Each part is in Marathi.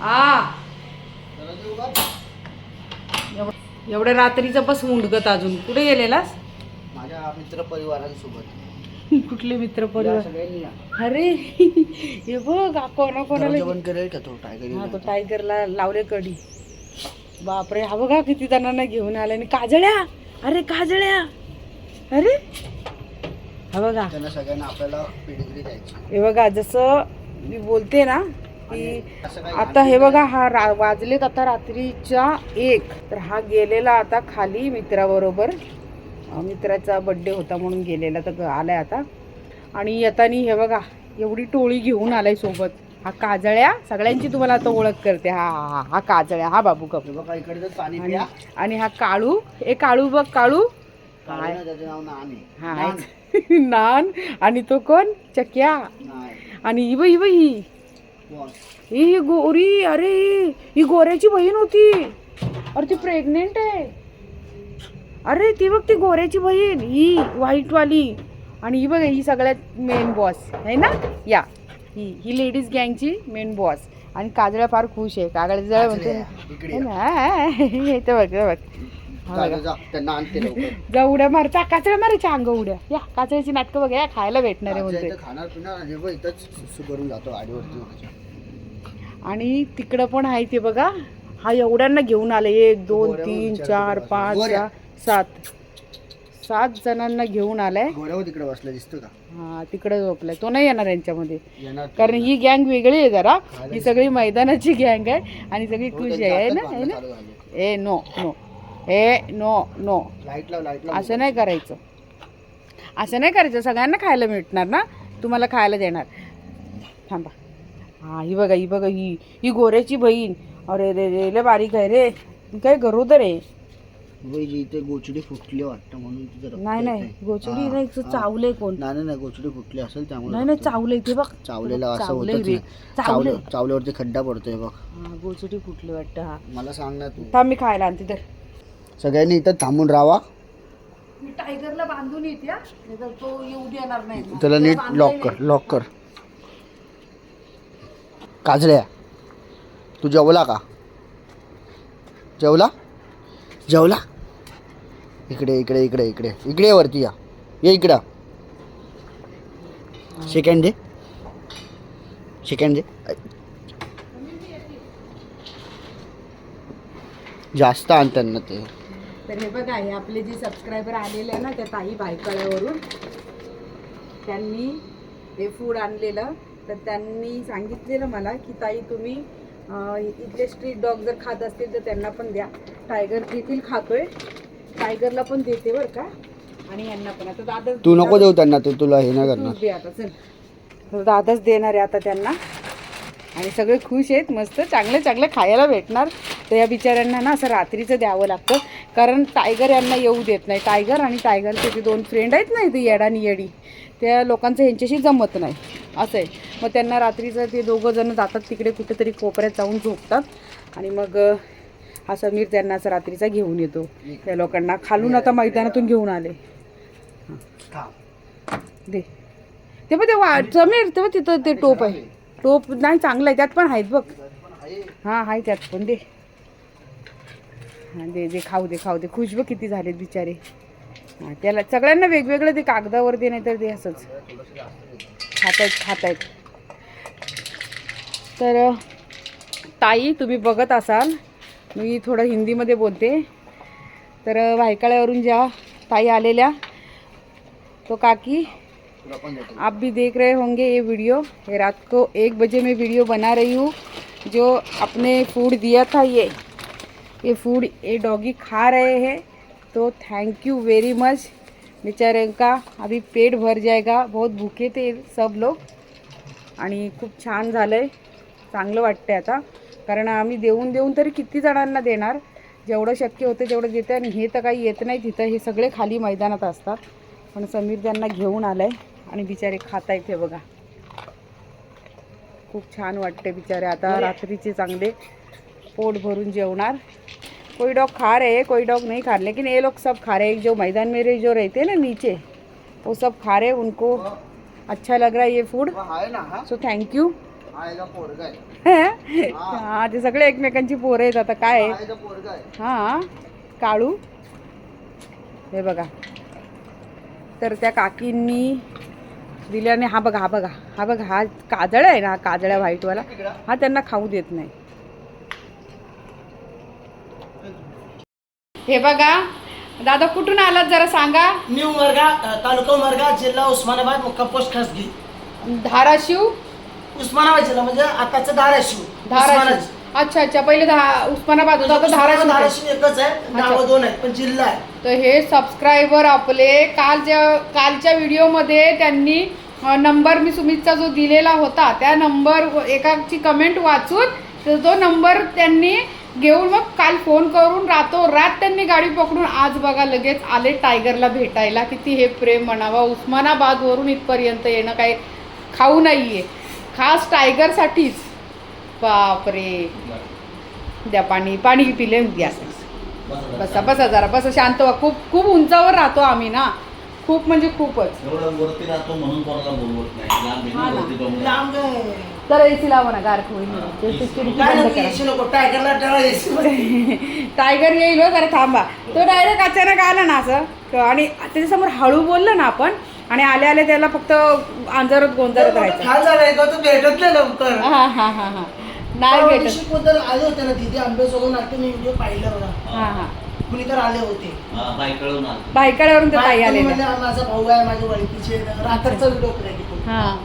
आ एवढ्या रात्रीचं बस मुंडगत अजून. कुठे गेलेलास? माझ्या मित्र परिवारांसोबत कुठले मित्र परिवार. अरे हे बघ आ कोणा कोणाला करेल का तो? टायगर हा तो टायगरला लावले कडी बापरे हा बघा किती जणांना घेऊन आले आणि काजळ्या. अरे काजळ्या. अरे. हा बघा. त्यांना सगळ्यांना आपल्याला पेडिग्री द्यायची. हे बघा जसं मी बोलते ना की आता हे बघा हा रा वाजलेत आता रात्रीच्या एक. तर हा गेलेला आता खाली मित्राबरोबर. मित्राचा बड्डे होता म्हणून गेलेला तर आलाय आता. आणि येतानी हे बघा एवढी टोळी घेऊन आलाय सोबत. हा काजळ्या सगळ्यांची तुम्हाला आता ओळख करते. हा हा हा हा काजळ्या हा बाबू कप हे बघा इकडे आणि हा काळू ए काळू बघ काळू. हा नान. आणि तो कोण? चक्या. आणि ही बघ ही ही गोरी अरे ही गोऱ्याची बहीण होती. अरे ती प्रेग्नेंट आहे. अरे ती बघ ती गोऱ्याची बहीण ही व्हाईट वाली आणि ही बघ ही सगळ्यात मेन बॉस आहे ना? या. ही ही लेडीज गँगची मेन बॉस आणि काजळ्या फार खुश आहे. म्हणते हे. ना, हे तर बघ बघ. जा, उड्या मारता काचळ्या मारायच्या अंग उड्या. या काचळ्याची नाटकं बघा या खायला भेटणार आहे म्हणते. आणि तिकडं पण आहे ते बघा. हा एवढ्यांना घेऊन आले. एक दोन तीन चार पाच. सहा सात. सात जणांना घेऊन आलाय. तिकडे बसला दिसतो का? हा तिकडे झोपलाय. तो नाही येणार यांच्यामध्ये. कारण ही गँग वेगळी आहे जरा. ही सगळी मैदानाची गँग आहे आणि सगळी हो, खुश आहे ना? ना. ए नो नो ए नो नो असं नाही करायचं. असं नाही करायचं. सगळ्यांना खायला मिळणार ना? तुम्हाला खायला देणार. थांबा. हा ही बघा ही बघा ही ही गोऱ्याची बहीण. अरे रे रे लय बारीक आहे रे. ही काय गरोदर आहे बाई, जी इथे गोचडी फुटली वाटतं म्हणून तिथे रक्त नाही नाही येतंय. गोचडी हा, नाही हा. चावले कोण? नाही नाही, नाही गोचडी फुटली असेल त्यामुळे नाही नाही रक्त- चावले ते बघ. चावलेला असं चावलंय होतच रे. नाही. चावलं चावल्यावरती खड्डा पडतोय बघ. हा गोचडी फुटली वाटतं हा. मला सांग ना तू. थांब मी खायला आणते तर सगळ्यांनी इथं थांबून राहावा. मी टायगरला बांधून येते हा. नाहीतर तो येऊ देणार नाही. त्याला नीट लॉक कर लॉक कर. काजळ्या तू जेवला का? जेवला? जेवला? इकडे इकडे इकडे इकडे इकडे वरती या. ये इकडं. सेकंड दे. सेकंड दे. जास्त आणतात ना ते. तर हे बघा हे आपले जे सबस्क्रायबर आलेले आहे ना त्या ताई भायकळ्यावरून त्यांनी हे फूड आणलेलं. तर त्यांनी सांगितलेलं मला की ताई तुम्ही इथले स्ट्रीट डॉग जर खात असतील तर त्यांना पण द्या. टायगर देखील खातोय. टायगरला पण देते बरं का. आणि यांना पण. आता दादा तू नको देऊ त्यांना तू तुला हे नाही करणार. दे आता चल. तर दादाच देणार आहे आता त्यांना. आणि सगळे खुश आहेत मस्त. चांगले चांगले खायला भेटणार. तर या बिचाऱ्यांना ना असं रात्रीचं द्यावं लागतं. कारण टायगर यांना येऊ देत नाही. टायगर आणि टायगरचे ते दोन फ्रेंड आहेत ना इथे येडा आणि येडी त्या लोकांचं ह्यांच्याशी जमत नाही. असं आहे. मग त्यांना रात्रीचं ते दोघं जण जातात तिकडे कुठेतरी कोपऱ्यात जाऊन झोपतात. आणि मग हा समीर त्यांना असं रात्रीचा घेऊन येतो. त्या लोकांना खालून आता मैदानातून घेऊन आले. दे. ते बघ ते वा समीर ते तिथं ते टोप आहे. टोप नाही चांगलं आहे त्यात पण आहेत बघ. हां आहे त्यात पण दे. हां दे दे खाऊ दे खाऊ दे. खुश बघ किती झालेत बिचारे. हां त्याला सगळ्यांना वेगवेगळं दे कागदावर दे नाही तर दे असंच. खात आहेत खात आहेत तर ताई तुम्ही बघत असाल मी थोडं हिंदीमध्ये बोलते. तर अ, ज्या ताई आलेल्या तो काकी आप भी देख रहे होंगे ये वीडियो ये रात को एक बजे मैं वीडियो बना रही हूँ जो अपने फूड दिया था ये. ये फूड ये डॉगी खा रहे हैं तो थैंक यू वेरी मच बेचारे का? अभी पेट भर जाएगा. बहुत भूखे थे सब लोग. आणि खूप छान झालं आहे चांगलं वाटतंय आता. कारण आम्ही देऊन देऊन तरी किती जणांना देणार? जेवढं शक्य होतं तेवढं देतं. आणि हे तर काही येत नाही तिथं. हे सगळे खाली मैदानात असतात. पण समीर त्यांना घेऊन आलं आहे आणि बिचारे खाता हे बघा. खूप छान वाटते बिचारे. आता रात्रीचे चांगले पोट भरून जेवणार. कोई डॉग खा रहे हैं कोई डॉग नहीं खा रहे लेकिन ये लोग सब खा रहे हैं। जो मैदान में जो रहते हैं ना नीचे वो सब खा रहे उनको अच्छा लग रहा है ये फूड सो थँक यू आहे का पोरगा आहे हा? ते सगळे एकमेकांची पोरं आहेत आता काय हा काळू। हे बघा। तर त्या काकींनी दिल्याने हा बघा हा बघा हा बघा हा काजळ आहे ना हा काजळ्या व्हाईटवाला हा त्यांना खाऊ देत नाही. हे बघा दादा कुठून आलात जरा सांगा. न्यू मरगा तालुका उमरगा जिल्हा उस्मानाबाद मुक्काम पोस्ट खासगी. धाराशिव? उस्मानाबाद जिल्हा म्हणजे आताचं धाराशिव धाराशिव. उस्मानाबाद. अच्छा अच्छा पहिले धा उस्मानाबाद होता आता धाराशिव. धाराशिव एकच आहे नावं दोन आहेत पण जिल्हा आहे. तर हे सबस्क्रायबर आपले कालच्या कालच्या व्हिडिओमध्ये त्यांनी अ, नंबर मी सुमितचा जो दिलेला होता त्या नंबर एकाची कमेंट वाचून तर तो नंबर त्यांनी घेऊन मग काल फोन करून रातो. रात त्यांनी गाडी पकडून आज बघा लगेच आले टायगरला भेटायला. किती हे प्रेम म्हणावा. उस्मानाबादवरून इथपर्यंत येणं काही खाऊ नाही आहे खास टायगरसाठीच. बापरे. द्या पाणी. पाणी पिले द्या. बसा बसा जरा बसा. शांत व्हा. खूप खूप उंचावर राहतो आम्ही ना. खूप म्हणजे खूपच. तर एसी लावा ना गार होईल नको टायगरला टायगर येईल हो जरा थांबा. तो डायरेक्ट अचानक आला ना असं. आणि त्याच्यासमोर हळू बोललं ना आपण आणि आले आले त्याला फक्त अंधारत गोंजारत राहायचं. भेटत नाही लवकर. हा हा हा हा. नाही परवा भेटत. आले होते ना तिथे आंबेजोगाई नाट्य मी व्हिडिओ पाहिला हा हा. कुणी तर आले होते. हा, बाईकडून आलो. भाईकड्यावरून ते ताई आले म्हणले, "हा, माझा भाऊ आहे माझ्या ओळखीचे रात्रीचा व्हिडिओ हा.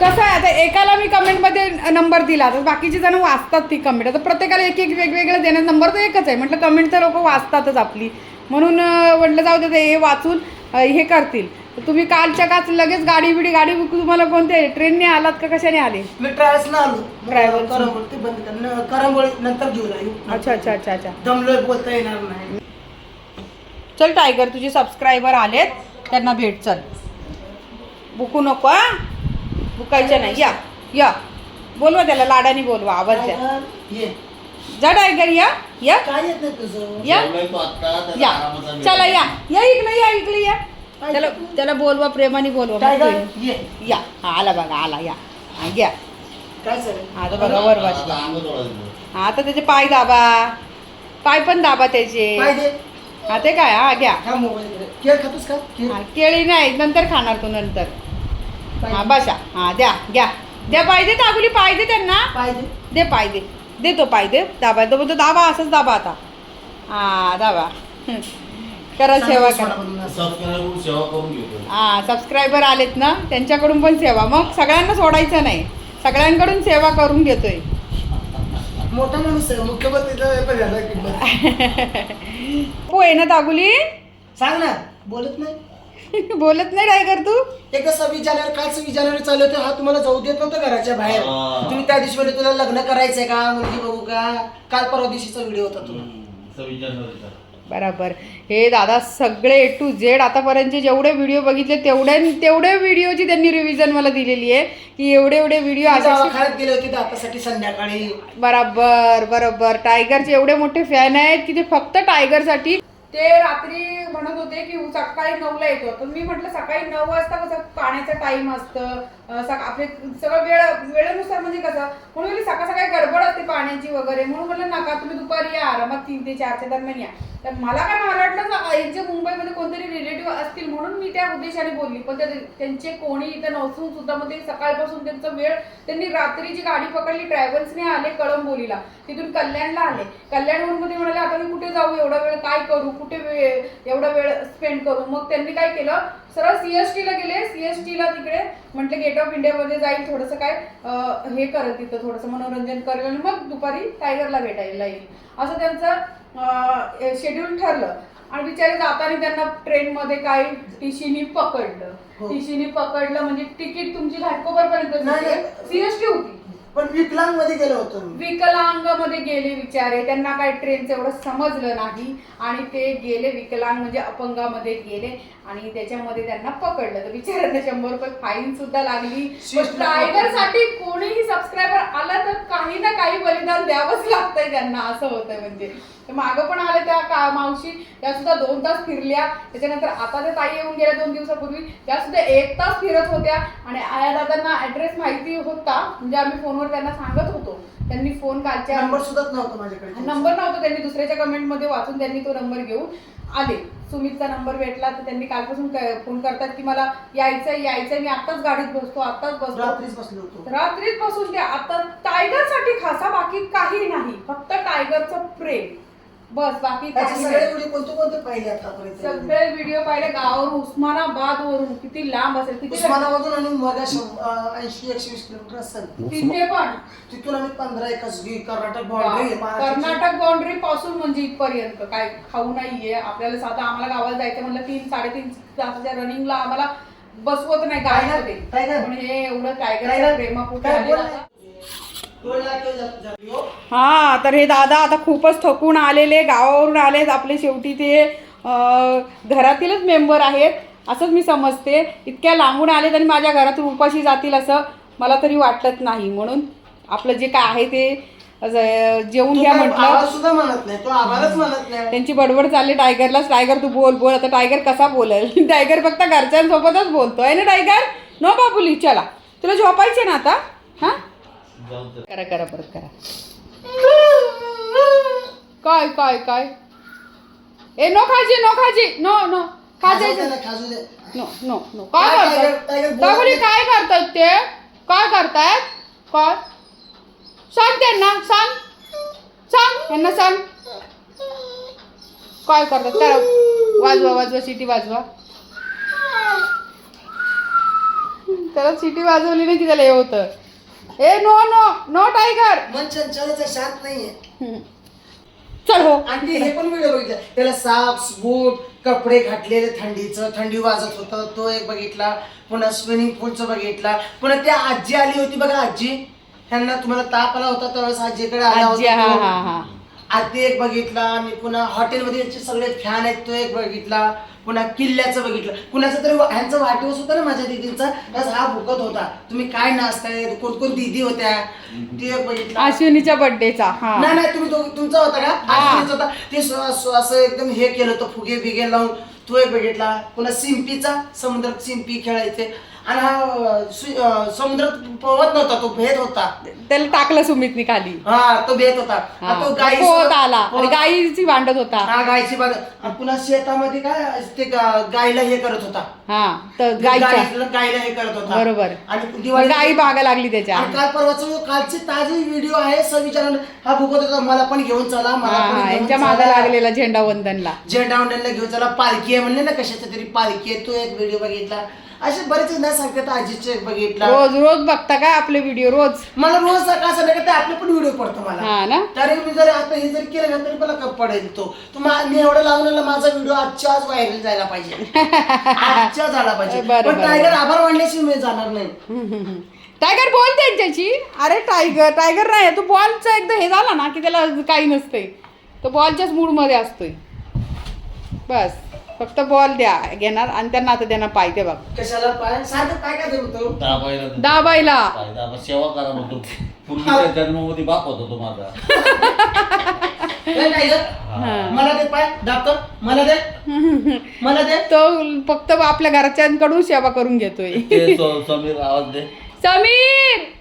कसं आहे आता एकाला मी कमेंटमध्ये नंबर दिला तर बाकीचे जण वाचतात ती कमेंट. आता प्रत्येकाला एक एक वेगवेगळं देण्यात नंबर तर एकच आहे. म्हटलं कमेंट तर लोक वाचतातच आपली. म्हणून म्हटलं जाऊ दे ते हे वाचून हे करतील. तुम्ही कालच्या काच लगेच गाडी बिडी गाडी तुम्हाला कोणते ट्रेनने आलात का कशाने आले? मी ट्रॅव्हल्स ना आलो Travels. करंबोळी बंद करंबोळी नंतर घेऊन येऊ अच्छा अच्छा अच्छा अच्छा. दमलोय बोलता येणार नाही. चल टायगर तुझे सबस्क्रायबर आलेत. त्यांना भेट चल. बुकू नको बुकायचं नाही. या या. बोलवा त्याला लाडानी बोलवा आवाज द्या. ये. जा टायगर या या. काय येत नाही तुझं? या. या. चला. या. या इकडे या इकडे या. त्याला त्याला बोलवा प्रेमाने बोलवा. मग टायगर तो ये. हा आला बघा आला या. हा घ्या. काय सर आता बघा वर बसला आता. हा त्याचे पाय दाबा. पाय पण दाबा त्याचे. काय दे. हा ते काय? हा घ्या. हा मोबाईल इकडे केळ खातोस का? केळ. हा, केळी नाही नंतर खाणार तू नंतर. हा बसा. हा द्या घ्या. द्या पाय दे तागुली पाय दे त्यांना. पाय दे दे पाय दे दे तो पाय दे दाबा तो म्हणतो दाबा असंच दाबा आता. हा दाबा. हं. करा सेवा करा. सेवा करून घेतो. हा सबस्क्रायबर आलेत ना त्यांच्याकडून पण सेवा. मग सगळ्यांना सोडायचं नाही. सगळ्यांकडून सेवा करून घेतोय. मोठा माणूस आहे. हे किंमत. हो आहे ना दागुली? सांग ना. बोलत नाही. बोलत नाही टायगर तू. एकदा सव्वीस जानेवारी काल सव्वीस जानेवारी चालू होते हा तुम्हाला जाऊ देत नव्हतं घराच्या बाहेर. हा. तुम्ही त्या दिवशी म्हणे तुला लग्न करायचंय का मुलगी बघू का? काल परवा दिवशीचा व्हिडिओ होता तुला सव्वीस जानेवारीचा. बरोबर. हे दादा सगळे ए टू झेड आतापर्यंतचे जेवढे व्हिडिओ बघितले तेवढ्या तेवढे व्हिडिओची त्यांनी रिव्हिजन मला दिलेली आहे. की एवढे एवढे व्हिडिओ असे दवाखान्यात गेले होते दातासाठी संध्याकाळी. बरोबर बरोबर. टायगरचे एवढे मोठे फॅन आहेत की ते फक्त टायगरसाठी ते रात्री म्हणत होते की सकाळी नऊला येतो. तर मी म्हटलं सकाळी नऊ वाजता कसं पाण्याचा टाइम असतं. आपले सगळं वेळ वेळेनुसार म्हणजे कसं म्हणून सकाळ सकाळी गडबड असते पाण्याची वगैरे. म्हणून म्हटलं नका तुम्ही दुपारी या. आरामात तीन ते चारच्या दरम्यान या. तर मला काय मला वाटलं ना, यांचे मुंबईमध्ये कोणतरी रिलेटिव्ह असतील म्हणून मी त्या उद्देशाने बोलली. पण त्या- त्यांचे कोणी इथं नसून सुद्धा मध्ये सकाळपासून त्यांचा वेळ त्यांनी रात्रीची गाडी पकडली ट्रॅव्हल्सने आले कळंबोलीला. तिथून कल्याणला आले. कल्याणवरून मध्ये म्हणाले आता मी कुठे जाऊ? एवढा वेळ काय करू? कुठे वेळ एवढा वेळ स्पेंड करू? मग त्यांनी काय केलं? सरळ सीएसटी ला गेले. सीएसटी ला तिकडे म्हटलं गेट ऑफ इंडियामध्ये जाईल थोडंसं काय हे करत तिथं थोडंसं मनोरंजन करेल आणि मग दुपारी टायगरला भेटायला येईल. असं त्यांचं शेड्यूल ठरलं. आणि बिचारे जाताना त्यांना ट्रेनमध्ये काय टीसीनी पकडलं. हो. टीसीनी पकडलं म्हणजे तिकीट तुमची घाटकोपरपर्यंत नाही, नाही. सीएसटी होती. पण विकलांगमध्ये गेलो होतो मी. विकलांगमध्ये गेले बिचारे. त्यांना काय ट्रेनचं एवढं समजलं नाही. आणि ते गेले विकलांग म्हणजे अपंगामध्ये गेले. आणि त्याच्यामध्ये त्यांना पकडलं. तर बिचाऱ्यांना शंभर रुपये फाईन सुद्धा लागली. शिस्त टायगरसाठी कोणीही सबस्क्रायबर आला तर काही ना काही बलिदान द्यावंच लागतंय त्यांना. असं होतंय म्हणजे. मागं पण आले त्या का मावशी त्या सुद्धा दोन तास फिरल्या. त्याच्यानंतर आता त्या ताई येऊन गेल्या दोन दिवसापूर्वी. त्या सुद्धा एक तास फिरत होत्या. आणि आया दादांना ऍड्रेस माहिती होता. म्हणजे आम्ही फोनवर त्यांना सांगत होतो. त्यांनी फोन कालच्या नंबर सुद्धा नव्हता माझ्याकडे नंबर नव्हता. त्यांनी दुसऱ्याच्या कमेंटमध्ये वाचून त्यांनी तो नंबर घेऊन आले. सुमितचा नंबर भेटला तर त्यांनी कालपासून फोन करतात की मला यायचंय यायचंय. मी आत्ताच गाडीत बसतो आत्ताच बसतो. रात्रीच बसलो होतो. रात्रीत पासून ते आता टायगरसाठी खासा बाकी काही नाही. फक्त टायगरचं प्रेम. बस बाकी त्याचे काही सगळे नाही. व्हिडिओ कोणते कोणते पाहिले आतापर्यंत? सगळे व्हिडिओ पाहिले गावावरून उस्मानाबाद वरून. किती लांब असेल किती उस्मानाबादून आणि मग ऐंशी एकशे वीस किलोमीटर असेल. तिथे पण. तिथून आम्ही पंधरा एकच कर्नाटक बाउंड्री कर्नाटक बाउंड्री पासून म्हणजे इथपर्यंत. काय खाऊ नाहीये. आपल्याला साधा आम्हाला गावाला जायचं म्हणलं तीन साडेतीन तासाच्या रनिंगला आम्हाला बसवत नाही टायगर. पण हे एवढं टायगर काय आलेलं आता. ना. हा तर हे दादा आता खूपच थकून आलेले गावावरून आलेत आपले शेवटी ते. अं, घरातीलच मेंबर आहेत असंच मी समजते. इतक्या लांबून आलेत आणि माझ्या घरातून उपाशी जातील असं मला तरी वाटत नाही. म्हणून आपलं जे काय आहे ते जेवून घ्या म्हटलं. आवाज सुद्धा म्हणत नाही तो आवाजच म्हणत नाही. त्यांची बडबड चालली टायगरलाच टायगर तू बोल बोल. आता टायगर कसा बोलेल? टायगर फक्त घरच्यांसोबतच बोलतो आहे ना टायगर? नो बाबुली चला. तुला झोपायचे ना आता? हा. करा करा परत करा. काय काय काय? ए नो खाजी नो खाजी. No no. खाजू ना. नो नो काय करतात नाही. काय करतात ते? काय करतायत काय? सांग त्यांना सांग. सांग यांना सांग. काय करतात? करा वाजवा वाजवा सिटी वाजवा. त्याला सिटी वाजवली नाही की त्याला हे होतं. ए नो नो नो टायगर चंचलच आहे, शांत नाहीये. चल हो. आणि ते हे पण व्हिडिओ बघितला. त्याला सॉक्स बूट कपडे घातलेले थंडीचं थंडी वाजत होतं तो एक बघितला. पुन्हा स्विमिंग पूलचं बघितला. पुन्हा त्या आजी आली होती बघा आजी. ह्यांना तुम्हाला ताप आला होता त्यावेळेस आजीकडे आला आजी हा होता तो. हा. आधी एक बघितला आणि पुन्हा हॉटेलमध्ये यांचे सगळे फॅन आहेत तो एक बघितला पुन्हा किल्ल्याचं बघितलं. कुणाचं तरी ह्यांचा वाढदिवस होता ना माझ्या दिदींचा त्यास हा भुकत होता. तुम्ही काय नाचताय कोण कोण दिदी होत्या? ते एक बघितला. अश्विनीच्या बर्थडेचा नाही नाही तुम्ही तुमचा होता का? हा. आजीचा होता. ते स्व- स्व- असं एकदम हे केलं होतं फुगे बिगे लावून. तो एक बघितला. पुन्हा सिंपीचा समुद्रात सिंपी खेळायचे. आणि हा सु- समुद्रात पोहत नव्हता तो भेद होता. त्याला टाकलं सुमितनी खाली. हा तो भेद होता. हा. आणि तो गाई पोहत आला. आणि गाईची भांडत होता. हा गायची आणि पुन्हा शेतामध्ये काय ते गा- गायला हे करत होता. हा तर गाईच्या. गायला गायला हे करत होता. बरोबर. आणि दिवाळी गाई बागा लागली त्याच्या. आणि काल परवाचा जो कालची ताजी व्हिडिओ आहे सविचारानं. हा भुकत होता मला पण घेऊन चला हा मला पण हा घेऊन यांच्या चला. मागे लागलेला झेंडा वंदनला. झेंडा वंदनला घेऊन चला. पालखी आहे म्हणले ना कशाचा तरी पालखी आहे. तो एक व्हिडिओ बघितला. असे बरेच सांगतात आजीचे बघितला. रोज रोज बघता काय आपले व्हिडिओ रोज? मला रोज सकाळ संध्याकाळी आपले पण व्हिडिओ पडतो मला. हा ना? तरी मी जर आता हे जर केलं ना तरी मला कप पडेल तो. तो मा- मी एवढं लावलेला माझा व्हिडिओ आजच्या आज व्हायरल जायला पाहिजे. आजच्या झाला पाहिजे. बरं, पण बरं, टायगर. आभार मानल्याशिवाय मी जाणार नाही. टायगर बोल त्यांच्याशी. अरे टायगर टायगर नाही तू बॉलचा एकदा हे झाला ना की त्याला काही नसतंय. तो बॉलच्याच मूडमध्ये असतोय. बस. फक्त बॉल द्या घेणार आणि त्यांना आता त्यांना पाहिजे बघ. कशाला पाय? सारखं काय काय होतो दाबायला दाबायला. दाबा सेवा करा म्हणतो. पूर्वीच्या जन्मामध्ये बाप होता तो माझा. हा. मला दे पाय दाबतो. मला दे. मला दे. तो फक्त आपल्या घरच्यांकडून सेवा करून घेतोय. ते स- समीर आवाज दे. समीर!